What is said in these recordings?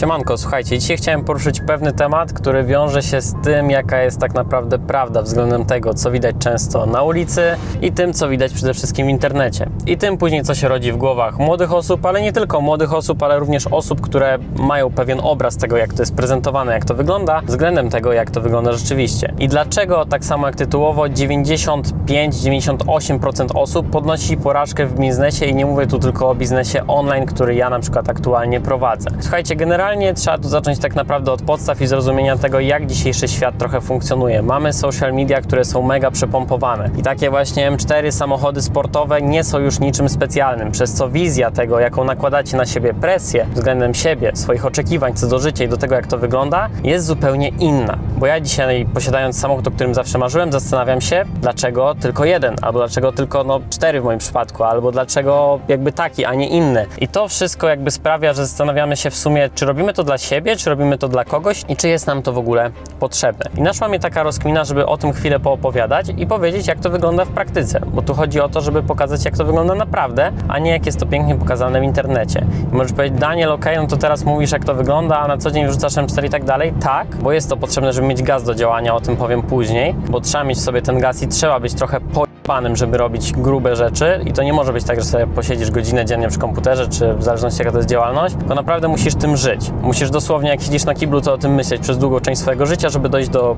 Siemanko, słuchajcie, dzisiaj chciałem poruszyć pewny temat, który wiąże się z tym, jaka jest tak naprawdę prawda względem tego, co widać często na ulicy i tym, co widać przede wszystkim w internecie. I tym później, co się rodzi w głowach młodych osób, ale nie tylko młodych osób, ale również osób, które mają pewien obraz tego, jak to jest prezentowane, jak to wygląda, względem tego, jak to wygląda rzeczywiście. I dlaczego, tak samo jak tytułowo, 95-98% osób podnosi porażkę w biznesie i nie mówię tu tylko o biznesie online, który ja na przykład aktualnie prowadzę. Słuchajcie, generalnie trzeba tu zacząć tak naprawdę od podstaw i zrozumienia tego, jak dzisiejszy świat trochę funkcjonuje. Mamy social media, które są mega przepompowane i takie właśnie M4 samochody sportowe nie są już niczym specjalnym, przez co wizja tego, jaką nakładacie na siebie presję względem siebie, swoich oczekiwań co do życia i do tego, jak to wygląda, jest zupełnie inna. Bo ja dzisiaj, posiadając samochód, o którym zawsze marzyłem, zastanawiam się, dlaczego tylko jeden, albo dlaczego tylko no, cztery w moim przypadku, albo dlaczego jakby taki, a nie inny. I to wszystko jakby sprawia, że zastanawiamy się w sumie, czy robimy to dla siebie, czy robimy to dla kogoś i czy jest nam to w ogóle potrzebne. I naszła mnie taka rozkmina, żeby o tym chwilę poopowiadać i powiedzieć, jak to wygląda w praktyce, bo tu chodzi o to, żeby pokazać, jak to wygląda naprawdę, a nie jak jest to pięknie pokazane w internecie. I możesz powiedzieć, Daniel, ok, no to teraz mówisz, jak to wygląda, a na co dzień wrzucasz M4 i tak dalej. Tak, bo jest to potrzebne, żeby mieć gaz do działania, o tym powiem później, bo trzeba mieć sobie ten gaz i trzeba być trochę pojebanym, żeby robić grube rzeczy i to nie może być tak, że sobie posiedzisz godzinę dziennie przy komputerze, czy w zależności jaka to jest działalność, tylko naprawdę musisz tym żyć. Musisz dosłownie, jak siedzisz na kiblu, to o tym myśleć przez długą część swojego życia, żeby dojść do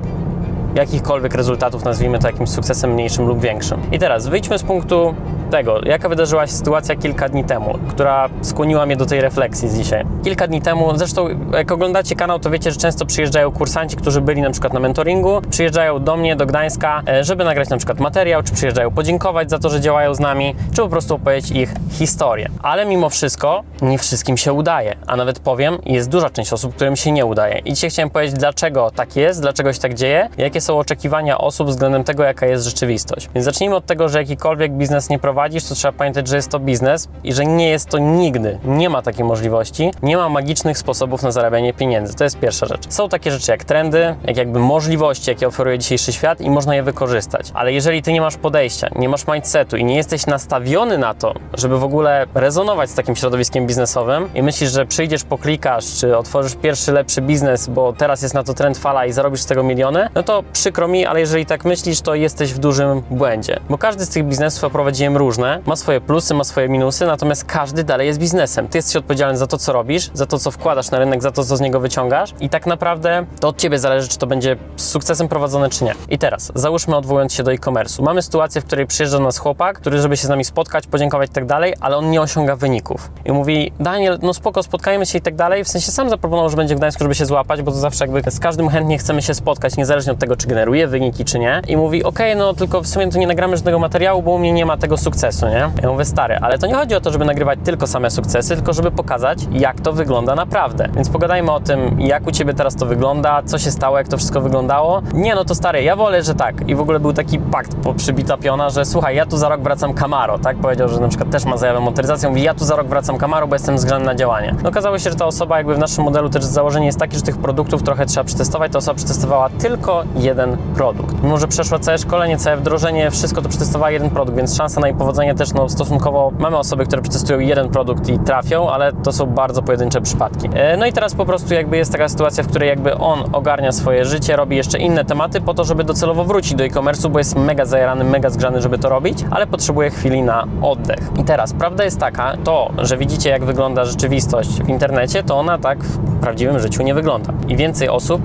jakichkolwiek rezultatów, nazwijmy to jakimś sukcesem mniejszym lub większym. I teraz wyjdźmy z punktu tego, jaka wydarzyła się sytuacja kilka dni temu, która skłoniła mnie do tej refleksji z dzisiaj. Kilka dni temu, zresztą jak oglądacie kanał, to wiecie, że często przyjeżdżają kursanci, którzy byli na przykład na mentoringu, przyjeżdżają do mnie, do Gdańska, e, żeby nagrać na przykład materiał, czy przyjeżdżają podziękować za to, że działają z nami, czy po prostu opowiedzieć ich historię. Ale mimo wszystko nie wszystkim się udaje, a nawet powiem, jest duża część osób, którym się nie udaje. I dzisiaj chciałem powiedzieć, dlaczego tak jest, dlaczego się tak dzieje, jakie są oczekiwania osób względem tego, jaka jest rzeczywistość. Więc zacznijmy od tego, że jakikolwiek biznes nie prowadzisz, to trzeba pamiętać, że jest to biznes i że nie jest to nigdy, nie ma takiej możliwości, nie ma magicznych sposobów na zarabianie pieniędzy. To jest pierwsza rzecz. Są takie rzeczy jak trendy, jak jakby możliwości, jakie oferuje dzisiejszy świat i można je wykorzystać. Ale jeżeli ty nie masz podejścia, nie masz mindsetu i nie jesteś nastawiony na to, żeby w ogóle rezonować z takim środowiskiem biznesowym i myślisz, że przyjdziesz, poklikasz, czy otworzysz pierwszy lepszy biznes, bo teraz jest na to trend fala i zarobisz z tego miliony, no to przykro mi, ale jeżeli tak myślisz, to jesteś w dużym błędzie. Bo każdy z tych biznesów, prowadziłem różne, ma swoje plusy, ma swoje minusy, natomiast każdy dalej jest biznesem. Ty jesteś odpowiedzialny za to, co robisz, za to, co wkładasz na rynek, za to, co z niego wyciągasz i tak naprawdę to od ciebie zależy, czy to będzie z sukcesem prowadzone, czy nie. I teraz, załóżmy odwołując się do e-commerce'u. Mamy sytuację, w której przyjeżdża do nas chłopak, który żeby się z nami spotkać, podziękować i tak dalej, ale on nie osiąga wyników. I mówi, Daniel, no spoko, spotkajmy się i tak dalej. W sensie sam zaproponował, że będzie w Gdańsku, żeby się złapać, bo to zawsze jakby z każdym chętnie chcemy się spotkać, niezależnie od tego, czy generuje wyniki, czy nie. I mówi, okej, no tylko w sumie to nie nagramy żadnego materiału, bo u mnie nie ma tego sukcesu, nie? Ja mówię, stary, ale to nie chodzi o to, żeby nagrywać tylko same sukcesy, tylko żeby pokazać, jak to wygląda naprawdę. Więc pogadajmy o tym, jak u Ciebie teraz to wygląda, co się stało, jak to wszystko wyglądało. Nie, no to stary, ja wolę, że tak. I w ogóle był taki pakt przybita piona, że słuchaj, ja tu za rok wracam Camaro, tak? Powiedział, że na przykład też ma zajawę motoryzację, mówi, ja tu za rok wracam Camaro, bo jestem zgrzany na działanie. No okazało się, że ta osoba jakby w naszym modelu też założenie jest takie, że tych produktów trochę trzeba przetestować. Ta osoba przetestowała tylko produkt. Mimo, że przeszła całe szkolenie, całe wdrożenie, wszystko to przetestowała jeden produkt, więc szansa na jej powodzenie też no, stosunkowo mamy osoby, które przetestują jeden produkt i trafią, ale to są bardzo pojedyncze przypadki. E, No i teraz po prostu jakby jest taka sytuacja, w której jakby on ogarnia swoje życie, robi jeszcze inne tematy po to, żeby docelowo wrócić do e-commerce'u, bo jest mega zajarany, mega zgrzany, żeby to robić, ale potrzebuje chwili na oddech. I teraz prawda jest taka, to, że widzicie jak wygląda rzeczywistość w internecie, to ona tak w prawdziwym życiu nie wygląda. I więcej osób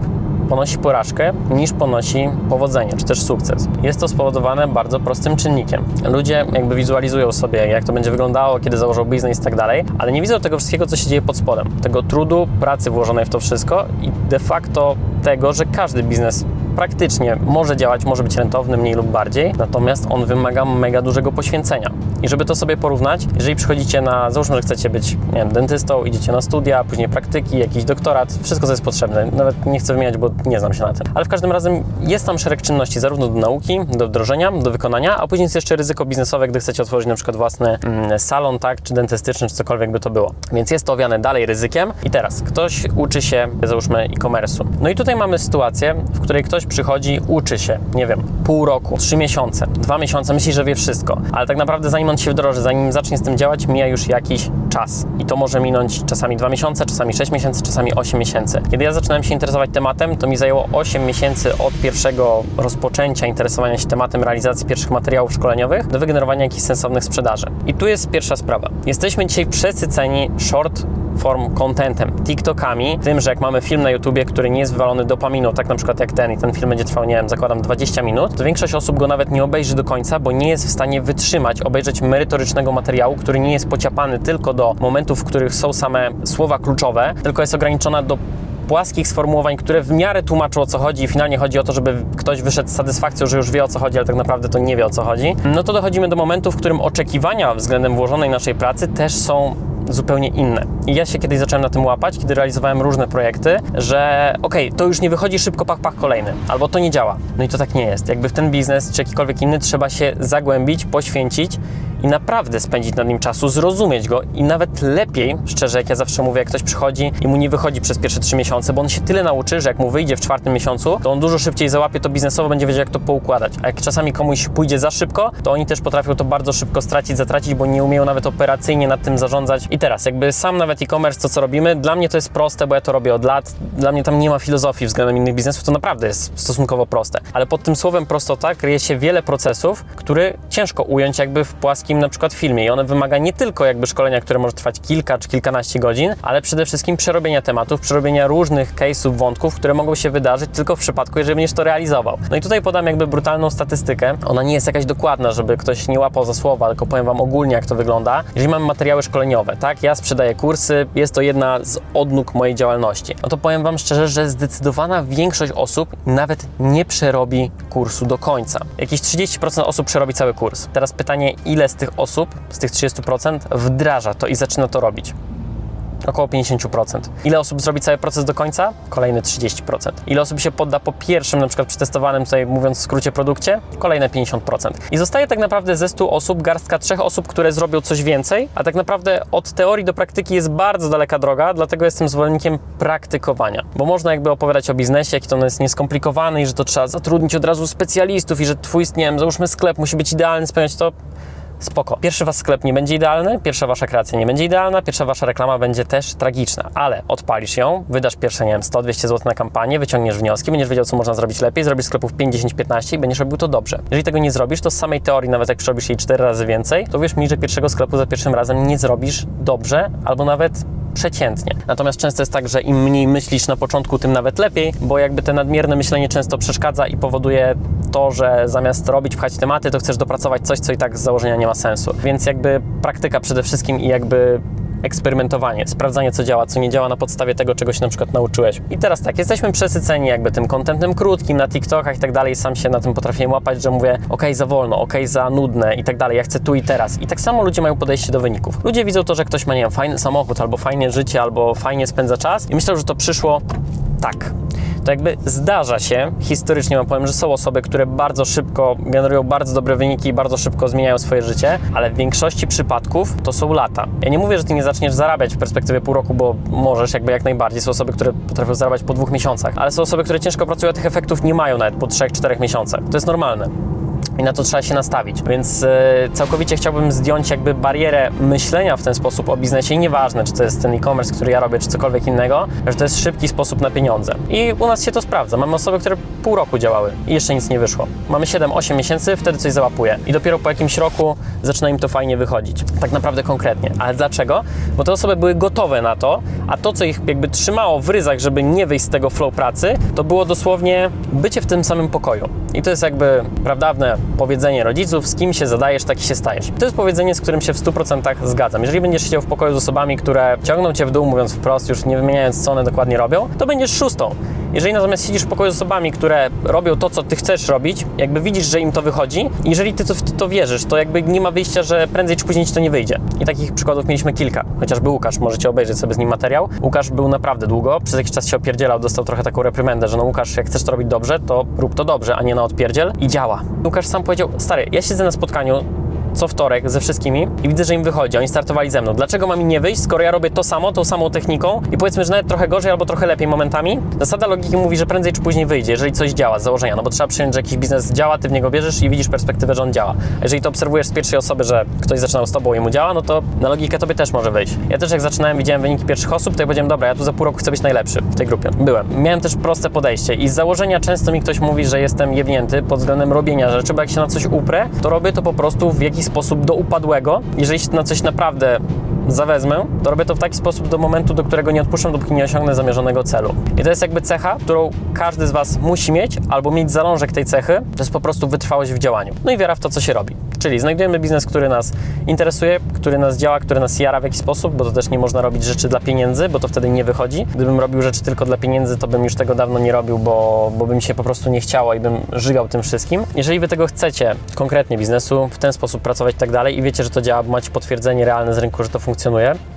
ponosi porażkę niż ponosi powodzenie, czy też sukces. Jest to spowodowane bardzo prostym czynnikiem. Ludzie jakby wizualizują sobie, jak to będzie wyglądało, kiedy założą biznes i tak dalej, ale nie widzą tego wszystkiego, co się dzieje pod spodem. Tego trudu, pracy włożonej w to wszystko i de facto tego, że każdy biznes praktycznie może działać, może być rentowny mniej lub bardziej, natomiast on wymaga mega dużego poświęcenia. I żeby to sobie porównać, jeżeli przychodzicie na, załóżmy, że chcecie być nie wiem, dentystą, idziecie na studia, później praktyki, jakiś doktorat, wszystko co jest potrzebne. Nawet nie chcę wymieniać, bo nie znam się na tym. Ale w każdym razie jest tam szereg czynności, zarówno do nauki, do wdrożenia, do wykonania, a później jest jeszcze ryzyko biznesowe, gdy chcecie otworzyć na przykład własny mm, salon, tak, czy dentystyczny, czy cokolwiek by to było. Więc jest to owiane dalej ryzykiem. I teraz ktoś uczy się, załóżmy, e-commerce'u. No i tutaj mamy sytuację, w której ktoś ktoś przychodzi, uczy się, nie wiem, pół roku, trzy miesiące, dwa miesiące, myśli, że wie wszystko, ale tak naprawdę zanim on się wdroży, zanim zacznie z tym działać, mija już jakiś czas. I to może minąć czasami dwa miesiące, czasami sześć miesięcy, czasami osiem miesięcy. Kiedy ja zaczynałem się interesować tematem, to mi zajęło 8 miesięcy od pierwszego rozpoczęcia interesowania się tematem realizacji pierwszych materiałów szkoleniowych do wygenerowania jakichś sensownych sprzedaży. I tu jest pierwsza sprawa. Jesteśmy dzisiaj przesyceni short form contentem, TikTokami, tym, że jak mamy film na YouTubie, który nie jest wywalony dopaminu, tak na przykład jak ten i ten film będzie trwał, nie wiem, zakładam 20 minut, to większość osób go nawet nie obejrzy do końca, bo nie jest w stanie wytrzymać, obejrzeć merytorycznego materiału, który nie jest pociapany tylko do momentów, w których są same słowa kluczowe, tylko jest ograniczona do płaskich sformułowań, które w miarę tłumaczą o co chodzi. I finalnie chodzi o to, żeby ktoś wyszedł z satysfakcją, że już wie o co chodzi, ale tak naprawdę to nie wie o co chodzi, no to dochodzimy do momentu, w którym oczekiwania względem włożonej naszej pracy też są zupełnie inne. I ja się kiedyś zacząłem na tym łapać, kiedy realizowałem różne projekty, że okej, to już nie wychodzi szybko, pach, pach, kolejny, albo to nie działa. No i to tak nie jest. Jakby w ten biznes, czy jakikolwiek inny, trzeba się zagłębić, poświęcić i naprawdę spędzić nad nim czasu, zrozumieć go i nawet lepiej, szczerze, jak ja zawsze mówię, jak ktoś przychodzi i mu nie wychodzi przez pierwsze trzy miesiące, bo on się tyle nauczy, że jak mu wyjdzie w czwartym miesiącu, to on dużo szybciej załapie to biznesowo, będzie wiedział, jak to poukładać. A jak czasami komuś pójdzie za szybko, to oni też potrafią to bardzo szybko stracić, zatracić, bo nie umieją nawet operacyjnie nad tym zarządzać. I teraz, jakby sam nawet e-commerce, to co robimy, dla mnie to jest proste, bo ja to robię od lat. Dla mnie tam nie ma filozofii względem innych biznesów, to naprawdę jest stosunkowo proste. Ale pod tym słowem prostota kryje się wiele procesów, które ciężko ująć jakby w płaskim na przykład filmie i one wymaga nie tylko jakby szkolenia, które może trwać kilka czy kilkanaście godzin, ale przede wszystkim przerobienia tematów, przerobienia różnych case'ów, wątków, które mogą się wydarzyć tylko w przypadku, jeżeli będziesz to realizował. No i tutaj podam jakby brutalną statystykę. Ona nie jest jakaś dokładna, żeby ktoś nie łapał za słowa, tylko powiem Wam ogólnie, jak to wygląda. Jeżeli mamy materiały szkoleniowe, tak, ja sprzedaję kursy, jest to jedna z odnóg mojej działalności. No to powiem Wam szczerze, że zdecydowana większość osób nawet nie przerobi kursu do końca. Jakieś 30% osób przerobi cały kurs. Teraz pytanie, ile z tych osób, z tych 30% wdraża to i zaczyna to robić? Około 50%. Ile osób zrobi cały proces do końca? Kolejne 30%. Ile osób się podda po pierwszym, na przykład przetestowanym, tutaj mówiąc w skrócie, produkcie? Kolejne 50%. I zostaje tak naprawdę ze 100 osób garstka trzech osób, które zrobią coś więcej, a tak naprawdę od teorii do praktyki jest bardzo daleka droga, dlatego jestem zwolennikiem praktykowania. Bo można jakby opowiadać o biznesie, jaki to jest nieskomplikowany i że to trzeba zatrudnić od razu specjalistów i że twój, nie wiem, załóżmy sklep musi być idealny, spełniać to spoko. Pierwszy wasz sklep nie będzie idealny, pierwsza wasza kreacja nie będzie idealna, pierwsza wasza reklama będzie też tragiczna, ale odpalisz ją, wydasz pierwsze, nie wiem, 100-200 zł na kampanię, wyciągniesz wnioski, będziesz wiedział, co można zrobić lepiej, zrobisz sklepów 5, 10, 15 i będziesz robił to dobrze. Jeżeli tego nie zrobisz, to z samej teorii, nawet jak przerobisz jej 4 razy więcej, to wiesz mi, że pierwszego sklepu za pierwszym razem nie zrobisz dobrze, albo nawet przeciętnie. Natomiast często jest tak, że im mniej myślisz na początku, tym nawet lepiej, bo jakby te nadmierne myślenie często przeszkadza i powoduje to, że zamiast robić, pchać tematy, to chcesz dopracować coś, co i tak z założenia nie ma sensu. Więc jakby praktyka przede wszystkim i jakby eksperymentowanie, sprawdzanie co działa, co nie działa na podstawie tego, czego się na przykład nauczyłeś. I teraz tak, jesteśmy przesyceni jakby tym kontentem krótkim na TikTokach i tak dalej, sam się na tym potrafię łapać, że mówię ok, za wolno, ok, za nudne i tak dalej, ja chcę tu i teraz. I tak samo ludzie mają podejście do wyników. Ludzie widzą to, że ktoś ma, nie wiem, fajny samochód, albo fajne życie, albo fajnie spędza czas i myślą, że to przyszło tak to jakby zdarza się, historycznie wam powiem, że są osoby, które bardzo szybko generują bardzo dobre wyniki i bardzo szybko zmieniają swoje życie, ale w większości przypadków to są lata. Ja nie mówię, że ty nie zaczniesz zarabiać w perspektywie pół roku, bo możesz jakby jak najbardziej. Są osoby, które potrafią zarabiać po dwóch miesiącach, ale są osoby, które ciężko pracują, a tych efektów nie mają nawet po trzech, czterech miesiącach. To jest normalne i na to trzeba się nastawić. Więc e, całkowicie chciałbym zdjąć jakby barierę myślenia w ten sposób o biznesie i nieważne, czy to jest ten e-commerce, który ja robię, czy cokolwiek innego, że to jest szybki sposób na pieniądze. I u nas się to sprawdza. Mamy osoby, które pół roku działały i jeszcze nic nie wyszło. Mamy 7-8 miesięcy, wtedy coś załapuje i dopiero po jakimś roku zaczyna im to fajnie wychodzić. Tak naprawdę konkretnie. Ale dlaczego? Bo te osoby były gotowe na to, a to, co ich jakby trzymało w ryzach, żeby nie wyjść z tego flow pracy, to było dosłownie bycie w tym samym pokoju. I to jest jakby prawdawne powiedzenie rodziców, z kim się zadajesz, taki się stajesz. To jest powiedzenie, z którym się w 100% zgadzam. Jeżeli będziesz siedział w pokoju z osobami, które ciągną cię w dół, mówiąc wprost, już nie wymieniając, co one dokładnie robią, to będziesz szóstą. Jeżeli natomiast siedzisz w pokoju z osobami, które robią to, co ty chcesz robić, jakby widzisz, że im to wychodzi, i jeżeli ty to, w to wierzysz, to jakby nie ma wyjścia, że prędzej czy później ci to nie wyjdzie. I takich przykładów mieliśmy kilka. Chociażby Łukasz, możecie obejrzeć sobie z nim materiał. Łukasz był naprawdę długo, przez jakiś czas się opierdzielał, dostał trochę taką reprymendę, że no Łukasz, jak chcesz to robić dobrze, to rób to dobrze, a nie na odpierdziel. I działa. Łukasz sam powiedział, stary, ja siedzę na spotkaniu co wtorek ze wszystkimi i widzę, że im wychodzi. Oni startowali ze mną. Dlaczego mam im nie wyjść, skoro ja robię to samo, tą samą techniką i powiedzmy, że nawet trochę gorzej albo trochę lepiej momentami? Zasada logiki mówi, że prędzej czy później wyjdzie, jeżeli coś działa z założenia, no bo trzeba przyjąć, że jakiś biznes działa, ty w niego bierzesz i widzisz perspektywę, że on działa. Jeżeli to obserwujesz z pierwszej osoby, że ktoś zaczynał z tobą i mu działa, no to na logikę tobie też może wyjść. Ja też jak zaczynałem, widziałem wyniki pierwszych osób, to ja powiedziałem, dobra, ja tu za pół roku chcę być najlepszy w tej grupie. Byłem. Miałem też proste podejście i z założenia często mi ktoś mówi, że jestem jebnięty pod względem robienia rzeczy, bo jak się na coś uprę, to robię to po prostu w jakiś sposób do upadłego. Jeżeli się na coś naprawdę zawezmę, to robię to w taki sposób do momentu, do którego nie odpuszczę, dopóki nie osiągnę zamierzonego celu. I to jest jakby cecha, którą każdy z Was musi mieć, albo mieć zalążek tej cechy, to jest po prostu wytrwałość w działaniu. No i wiara w to, co się robi. Czyli znajdujemy biznes, który nas interesuje, który nas działa, który nas jara w jakiś sposób, bo to też nie można robić rzeczy dla pieniędzy, bo to wtedy nie wychodzi. Gdybym robił rzeczy tylko dla pieniędzy, to bym już tego dawno nie robił, bo, bo by mi się po prostu nie chciało i bym żygał tym wszystkim. Jeżeli Wy tego chcecie, konkretnie biznesu, w ten sposób pracować i tak dalej i wiecie, że to działa, bo macie potwierdzenie realne z rynku, że to funkcjonuje,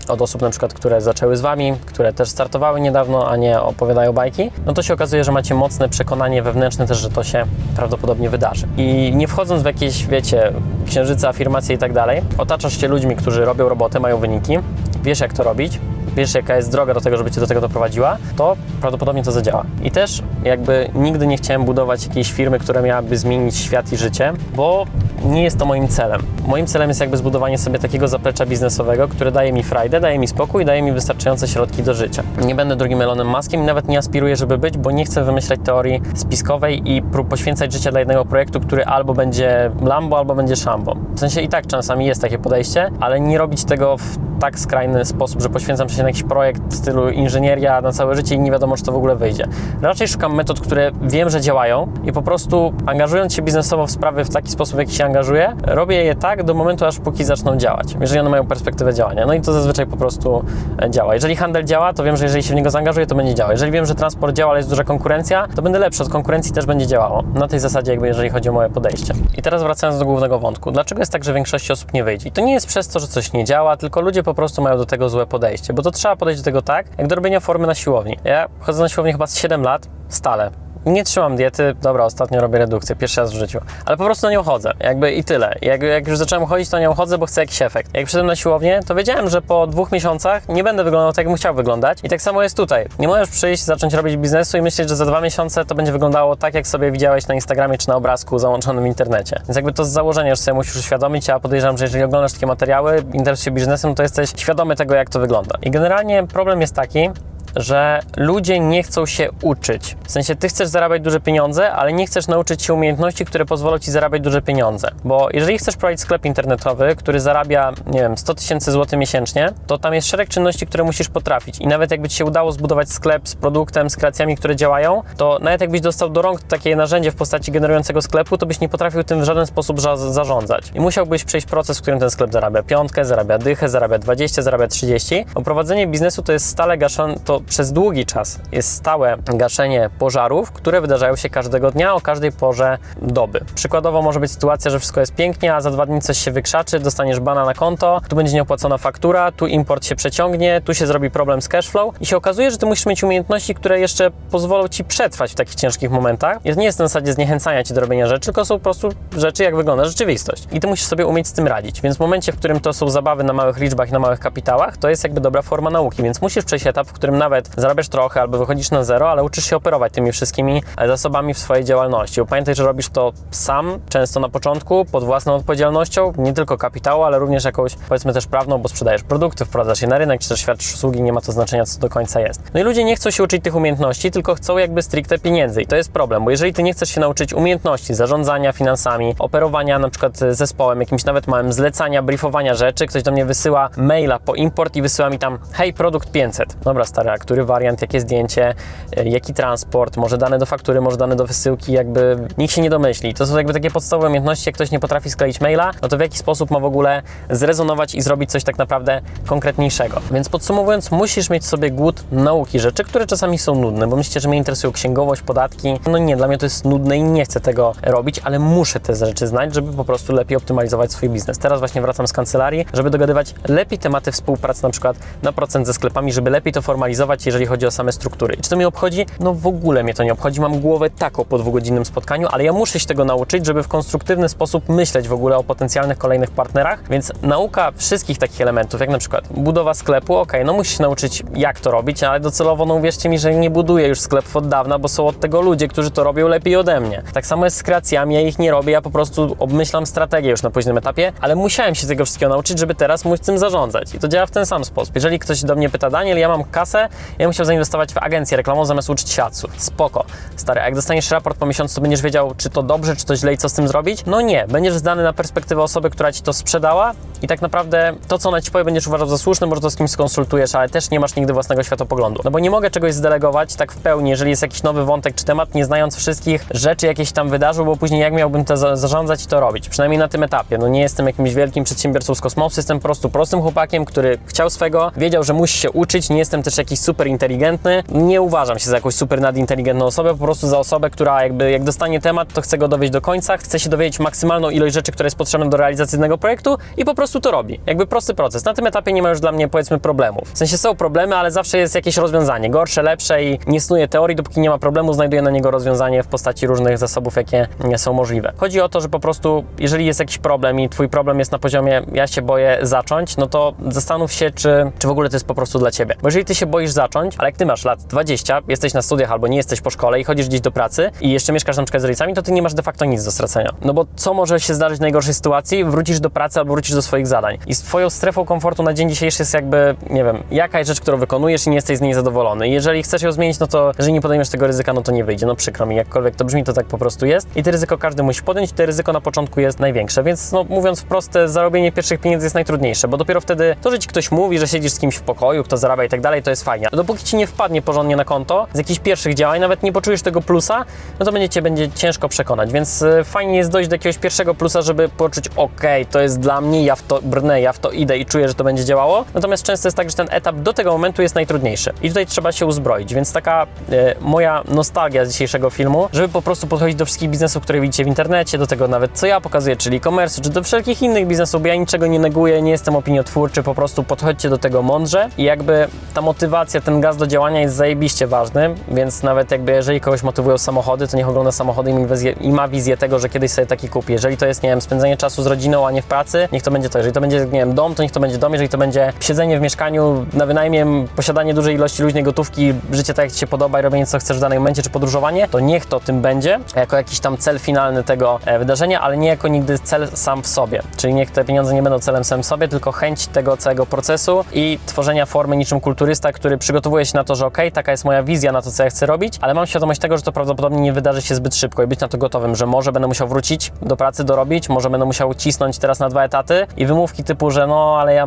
od osób na przykład, które zaczęły z Wami, które też startowały niedawno, a nie opowiadają bajki, no to się okazuje, że macie mocne przekonanie wewnętrzne też, że to się prawdopodobnie wydarzy. I nie wchodząc w jakieś, wiecie, księżyce, afirmacje i tak dalej, otaczasz się ludźmi, którzy robią robotę, mają wyniki, wiesz jak to robić, wiesz jaka jest droga do tego, żeby Cię do tego doprowadziła, to prawdopodobnie to zadziała. I też jakby nigdy nie chciałem budować jakiejś firmy, która miałaby zmienić świat i życie, bo nie jest to moim celem. Moim celem jest jakby zbudowanie sobie takiego zaplecza biznesowego, które daje mi frajdę, daje mi spokój, daje mi wystarczające środki do życia. Nie będę drugim Elonem Muskiem i nawet nie aspiruję, żeby być, bo nie chcę wymyślać teorii spiskowej i poświęcać życie dla jednego projektu, który albo będzie Lambo, albo będzie Shambo. W sensie i tak czasami jest takie podejście, ale nie robić tego w tak skrajny sposób, że poświęcam się na jakiś projekt w stylu inżynieria na całe życie i nie wiadomo, czy to w ogóle wyjdzie. Raczej szukam metod, które wiem, że działają i po prostu angażując się biznesowo w sprawy w taki sposób, jaki się angażuję, robię je tak do momentu, aż póki zaczną działać, jeżeli one mają perspektywę działania. No i to zazwyczaj po prostu e, działa. Jeżeli handel działa, to wiem, że jeżeli się w niego zaangażuję, to będzie działał. Jeżeli wiem, że transport działa, ale jest duża konkurencja, to będę lepszy od konkurencji, też będzie działało. Na tej zasadzie jakby, jeżeli chodzi o moje podejście. I teraz wracając do głównego wątku. Dlaczego jest tak, że większości osób nie wyjdzie? I to nie jest przez to, że coś nie działa, tylko ludzie po prostu mają do tego złe podejście, bo to trzeba podejść do tego tak, jak do robienia formy na siłowni. Ja chodzę na siłownię chyba z 7 lat, stale. Nie trzymam diety, dobra, ostatnio robię redukcję, pierwszy raz w życiu, ale po prostu na nią chodzę, jakby i tyle. Jak, jak już zacząłem chodzić, to na nią chodzę, bo chcę jakiś efekt. Jak przyszedłem na siłownię, to wiedziałem, że po dwóch miesiącach nie będę wyglądał tak, jakbym chciał wyglądać i tak samo jest tutaj. Nie możesz przyjść, zacząć robić biznesu i myśleć, że za dwa miesiące to będzie wyglądało tak, jak sobie widziałeś na Instagramie czy na obrazku załączonym w internecie. Więc jakby to z założenia już sobie musisz uświadomić, a podejrzewam, że jeżeli oglądasz takie materiały, interesujesz się biznesem, to jesteś świadomy tego, jak to wygląda. I generalnie problem jest taki, że ludzie nie chcą się uczyć. W sensie ty chcesz zarabiać duże pieniądze, ale nie chcesz nauczyć się umiejętności, które pozwolą ci zarabiać duże pieniądze. Bo jeżeli chcesz prowadzić sklep internetowy, który zarabia, nie wiem, 100 tysięcy złotych miesięcznie, to tam jest szereg czynności, które musisz potrafić. I nawet jakby ci się udało zbudować sklep z produktem, z kreacjami, które działają, to nawet jakbyś dostał do rąk takie narzędzie w postaci generującego sklepu, to byś nie potrafił tym w żaden sposób za- zarządzać. I musiałbyś przejść proces, w którym ten sklep zarabia piątkę, zarabia dychę, zarabia 20, zarabia 30. Bo prowadzenie biznesu to jest stale gaszone, to przez długi czas jest stałe gaszenie pożarów, które wydarzają się każdego dnia o każdej porze doby. Przykładowo może być sytuacja, że wszystko jest pięknie, a za dwa dni coś się wykrzaczy, dostaniesz bana na konto, tu będzie nieopłacona faktura, tu import się przeciągnie, tu się zrobi problem z cashflow i się okazuje, że ty musisz mieć umiejętności, które jeszcze pozwolą ci przetrwać w takich ciężkich momentach. Nie jest na zasadzie zniechęcania cię do robienia rzeczy, tylko są po prostu rzeczy, jak wygląda rzeczywistość. I ty musisz sobie umieć z tym radzić. Więc w momencie, w którym to są zabawy na małych liczbach i na małych kapitałach, to jest jakby dobra forma nauki, więc musisz przejść etap, w którym nawet zarabiasz trochę albo wychodzisz na zero, ale uczysz się operować tymi wszystkimi zasobami w swojej działalności. Bo pamiętaj, że robisz to sam, często na początku, pod własną odpowiedzialnością, nie tylko kapitału, ale również jakąś, powiedzmy też prawną, bo sprzedajesz produkty, wprowadzasz je na rynek, czy też świadczysz usługi, nie ma to znaczenia, co do końca jest. No i ludzie nie chcą się uczyć tych umiejętności, tylko chcą jakby stricte pieniędzy i to jest problem, bo jeżeli ty nie chcesz się nauczyć umiejętności zarządzania finansami, operowania na przykład zespołem, jakimś nawet małym zlecania, briefowania rzeczy, ktoś do mnie wysyła maila po import i wysyła mi tam, hej, produkt 500. Dobra, stary, który wariant, jakie zdjęcie, e, jaki transport, może dane do faktury, może dane do wysyłki, jakby nikt się nie domyśli. To są jakby takie podstawowe umiejętności, jak ktoś nie potrafi skleić maila, no to w jaki sposób ma w ogóle zrezonować i zrobić coś tak naprawdę konkretniejszego. Więc podsumowując, musisz mieć sobie głód nauki rzeczy, które czasami są nudne, bo myślicie, że mnie interesują księgowość, podatki. No nie, dla mnie to jest nudne i nie chcę tego robić, ale muszę te rzeczy znać, żeby po prostu lepiej optymalizować swój biznes. Teraz właśnie wracam z kancelarii, żeby dogadywać lepiej tematy współpracy, na przykład na procent ze sklepami, żeby lepiej to formalizować jeżeli chodzi o same struktury. I czy to mnie obchodzi? No w ogóle mnie to nie obchodzi. Mam głowę taką po dwugodzinnym spotkaniu, ale ja muszę się tego nauczyć, żeby w konstruktywny sposób myśleć w ogóle o potencjalnych kolejnych partnerach, więc nauka wszystkich takich elementów, jak na przykład budowa sklepu, ok, no musisz się nauczyć jak to robić, ale docelowo, no uwierzcie mi, że nie buduję już sklepów od dawna, bo są od tego ludzie, którzy to robią lepiej ode mnie. Tak samo jest z kreacjami, ja ich nie robię, ja po prostu obmyślam strategię już na późnym etapie, ale musiałem się tego wszystkiego nauczyć, żeby teraz móc tym zarządzać. I to działa w ten sam sposób. Jeżeli ktoś do mnie pyta, Daniel, ja mam kasę, ja musiał zainwestować w agencję reklamową zamiast uczyć się adsów. Spoko. Stary, jak dostaniesz raport po miesiącu, to będziesz wiedział, czy to dobrze, czy to źle i co z tym zrobić? No nie. Będziesz zdany na perspektywę osoby, która ci to sprzedała i tak naprawdę to, co ona ci powie, będziesz uważał za słuszne, może to z kimś skonsultujesz, ale też nie masz nigdy własnego światopoglądu. No bo nie mogę czegoś zdelegować tak w pełni, jeżeli jest jakiś nowy wątek czy temat, nie znając wszystkich rzeczy, jakieś tam wydarzył, bo później jak miałbym to za zarządzać i to robić. Przynajmniej na tym etapie. No nie jestem jakimś wielkim przedsiębiorcą z kosmosu, jestem po prostu prostym chłopakiem, który chciał swego, wiedział, że musi się uczyć, nie jestem też jakiś super inteligentny, nie uważam się za jakąś super nadinteligentną osobę, po prostu za osobę, która jakby jak dostanie temat, to chce go dowieść do końca, chce się dowiedzieć maksymalną ilość rzeczy, która jest potrzebna do realizacji danego projektu i po prostu to robi. Jakby prosty proces. Na tym etapie nie ma już dla mnie powiedzmy problemów. W sensie są problemy, ale zawsze jest jakieś rozwiązanie, gorsze, lepsze i nie snuję teorii, dopóki nie ma problemu, znajduję na niego rozwiązanie w postaci różnych zasobów, jakie są możliwe. Chodzi o to, że po prostu jeżeli jest jakiś problem i twój problem jest na poziomie ja się boję zacząć, no to zastanów się, czy, czy w ogóle to jest po prostu dla ciebie. Bo jeżeli ty się boisz zacząć, ale jak ty masz lat 20, jesteś na studiach albo nie jesteś po szkole i chodzisz gdzieś do pracy i jeszcze mieszkasz na przykład z rodzicami, to ty nie masz de facto nic do stracenia. No bo co może się zdarzyć w najgorszej sytuacji? Wrócisz do pracy albo wrócisz do swoich zadań. I z twoją strefą komfortu na dzień dzisiejszy jest jakby, nie wiem, jakaś rzecz, którą wykonujesz i nie jesteś z niej zadowolony. Jeżeli chcesz ją zmienić, no to jeżeli nie podejmiesz tego ryzyka, no to nie wyjdzie. No przykro mi, jakkolwiek to brzmi, to tak po prostu jest. I to ryzyko każdy musi podjąć, to ryzyko na początku jest największe. Więc no mówiąc wprost, zarobienie pierwszych pieniędzy jest najtrudniejsze, bo dopiero wtedy to, że ci ktoś mówi, że siedzisz z kimś w pokoju, kto zarabia i tak dalej, to jest fajnie. Ale dopóki ci nie wpadnie porządnie na konto z jakichś pierwszych działań, nawet nie poczujesz tego plusa, no to będzie cię będzie ciężko przekonać. Więc y, fajnie jest dojść do jakiegoś pierwszego plusa, żeby poczuć, ok, to jest dla mnie, ja w to brnę, ja w to idę i czuję, że to będzie działało. Natomiast często jest tak, że ten etap do tego momentu jest najtrudniejszy. I tutaj trzeba się uzbroić. Więc taka y, moja nostalgia z dzisiejszego filmu, żeby po prostu podchodzić do wszystkich biznesów, które widzicie w internecie, do tego nawet co ja pokazuję, czyli e-commerce, czy do wszelkich innych biznesów, bo ja niczego nie neguję, nie jestem opiniotwórczy, po prostu podchodźcie do tego mądrze i jakby ta motywacja, ten gaz do działania jest zajebiście ważny, więc nawet jakby jeżeli kogoś motywują samochody, to niech ogląda samochody i ma wizję, tego, że kiedyś sobie taki kupi. Jeżeli to jest, nie wiem, spędzenie czasu z rodziną, a nie w pracy, niech to będzie to. Jeżeli to będzie, nie wiem, dom, to niech to będzie dom. Jeżeli to będzie siedzenie w mieszkaniu na wynajmie, posiadanie dużej ilości luźnej gotówki, życie tak jak Ci się podoba i robienie co chcesz w danym momencie, czy podróżowanie, to niech to tym będzie, jako jakiś tam cel finalny tego e, wydarzenia, ale nie jako nigdy cel sam w sobie. Czyli niech te pieniądze nie będą celem sam w sobie, tylko chęć tego całego procesu i tworzenia formy niczym kulturysta, który przygotowuje się na to, że okej, taka jest moja wizja na to, co ja chcę robić, ale mam świadomość tego, że to prawdopodobnie nie wydarzy się zbyt szybko i być na to gotowym, że może będę musiał wrócić do pracy, dorobić, może będę musiał cisnąć teraz na dwa etaty i wymówki typu, że no, ale ja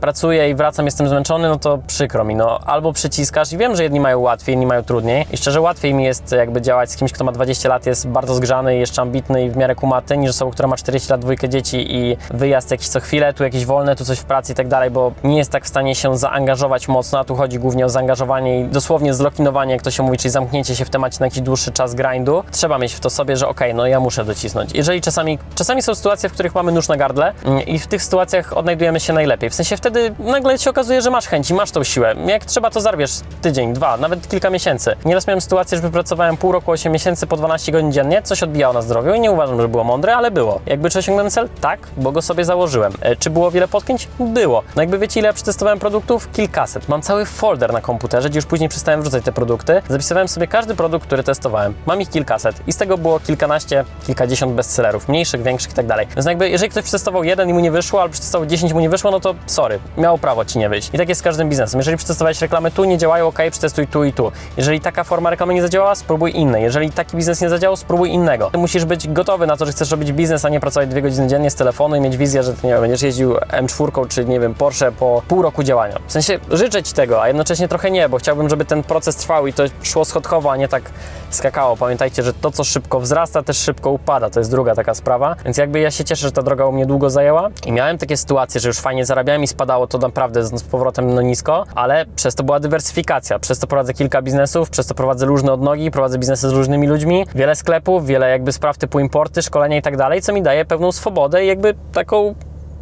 pracuję i wracam, jestem zmęczony, no to przykro mi, no, albo przyciskasz i wiem, że jedni mają łatwiej, inni mają trudniej i szczerze łatwiej mi jest jakby działać z kimś, kto ma 20 lat, jest bardzo zgrzany i jeszcze ambitny i w miarę kumaty, niż osobą, która ma 40 lat, dwójkę dzieci i wyjazd jakiś co chwilę, tu jakieś wolne, tu coś w pracy i tak dalej, bo nie jest tak w stanie się zaangażować mocno, a tu chodzi głównie o zaangażowanie i dosłownie zlokinowanie, jak to się mówi, czyli zamknięcie się w temacie na jakiś dłuższy czas grindu. Trzeba mieć w to sobie, że okej, no ja muszę docisnąć. Jeżeli czasami, czasami są sytuacje, w których mamy nóż na gardle mm, i w tych sytuacjach odnajdujemy się najlepiej. W sensie wtedy nagle się okazuje, że masz chęć i masz tą siłę. Jak trzeba, to zarwiesz tydzień, dwa, nawet kilka miesięcy. Nieraz miałem sytuację, że wypracowałem pół roku, 8 miesięcy po 12 godzin dziennie, coś odbijało na zdrowiu i nie uważam, że było mądre, ale było. Jakby czy osiągnąłem cel? Tak, bo go sobie założyłem. E, czy było wiele potknięć? Było. No jakby wiecie, ile przetestowałem produktów? Kilkaset. Mam cały folder na komputerze, gdzie już później przestałem wrzucać te produkty. Zapisywałem sobie każdy produkt, który testowałem. Mam ich kilkaset i z tego było kilkanaście, kilkadziesiąt bestsellerów, mniejszych, większych i tak dalej. Więc jakby, jeżeli ktoś przetestował jeden i mu nie wyszło, albo przetestował 10 i mu nie wyszło, no to sorry, miało prawo ci nie wyjść. I tak jest z każdym biznesem. Jeżeli przetestowałeś reklamy tu, nie działają, ok, przetestuj tu i tu. Jeżeli taka forma reklamy nie zadziałała, spróbuj innej. Jeżeli taki biznes nie zadziałał, spróbuj innego. Ty musisz być gotowy na to, że chcesz robić biznes, a nie pracować dwie godziny dziennie z telefonu i mieć wizję, że nie wiem, będziesz jeździł M4 czy nie wiem, Porsche po pół roku działania. W sensie życzę ci tego, a jednocześnie trochę nie, bo chciałbym, żeby ten proces trwał i to szło schodkowo, a nie tak skakało. Pamiętajcie, że to, co szybko wzrasta, też szybko upada. To jest druga taka sprawa. Więc jakby ja się cieszę, że ta droga u mnie długo zajęła i miałem takie sytuacje, że już fajnie zarabiałem i spadało to naprawdę z powrotem no nisko, ale przez to była dywersyfikacja. Przez to prowadzę kilka biznesów, przez to prowadzę różne odnogi, prowadzę biznesy z różnymi ludźmi, wiele sklepów, wiele jakby spraw typu importy, szkolenia i tak dalej, co mi daje pewną swobodę i jakby taką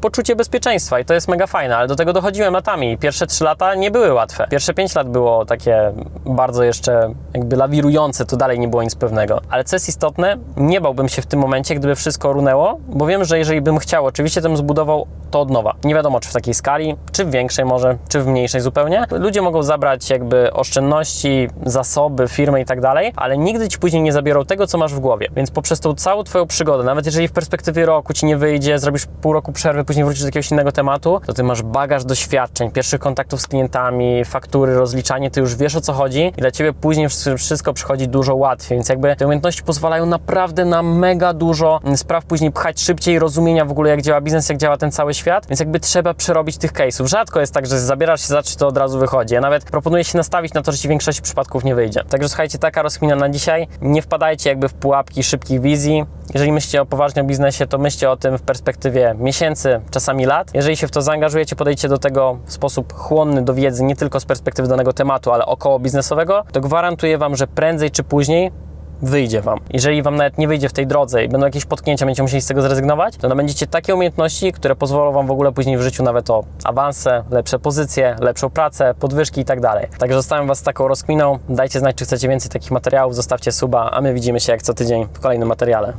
poczucie bezpieczeństwa i to jest mega fajne, ale do tego dochodziłem latami. Pierwsze trzy lata nie były łatwe. Pierwsze pięć lat było takie bardzo jeszcze jakby lawirujące, to dalej nie było nic pewnego. Ale co jest istotne, nie bałbym się w tym momencie, gdyby wszystko runęło, bo wiem, że jeżeli bym chciał, oczywiście bym zbudował to od nowa. Nie wiadomo, czy w takiej skali, czy w większej może, czy w mniejszej zupełnie. Ludzie mogą zabrać jakby oszczędności, zasoby, firmy i tak dalej, ale nigdy ci później nie zabiorą tego, co masz w głowie. Więc poprzez tą całą twoją przygodę, nawet jeżeli w perspektywie roku ci nie wyjdzie, zrobisz pół roku przerwy, później wrócisz do jakiegoś innego tematu, to ty masz bagaż doświadczeń, pierwszych kontaktów z klientami, faktury, rozliczanie, ty już wiesz o co chodzi i dla ciebie później wsz- wszystko przychodzi dużo łatwiej. Więc jakby te umiejętności pozwalają naprawdę na mega dużo mm, spraw później pchać szybciej, rozumienia w ogóle jak działa biznes, jak działa ten cały świat, więc jakby trzeba przerobić tych case'ów. Rzadko jest tak, że zabierasz się za to od razu wychodzi. Ja nawet proponuję się nastawić na to, że ci w większości przypadków nie wyjdzie. Także słuchajcie, taka rozkmina na dzisiaj. Nie wpadajcie jakby w pułapki szybkich wizji. Jeżeli myślicie o poważnie o biznesie, to myślcie o tym w perspektywie czasami lat. Jeżeli się w to zaangażujecie, podejdźcie do tego w sposób chłonny do wiedzy, nie tylko z perspektywy danego tematu, ale około biznesowego, to gwarantuję Wam, że prędzej czy później wyjdzie Wam. Jeżeli Wam nawet nie wyjdzie w tej drodze i będą jakieś potknięcia, będziecie musieli z tego zrezygnować, to nabędziecie takie umiejętności, które pozwolą Wam w ogóle później w życiu nawet o awanse, lepsze pozycje, lepszą pracę, podwyżki i tak dalej. Także zostawiam Was z taką rozkminą. Dajcie znać, czy chcecie więcej takich materiałów, zostawcie suba, a my widzimy się jak co tydzień w kolejnym materiale.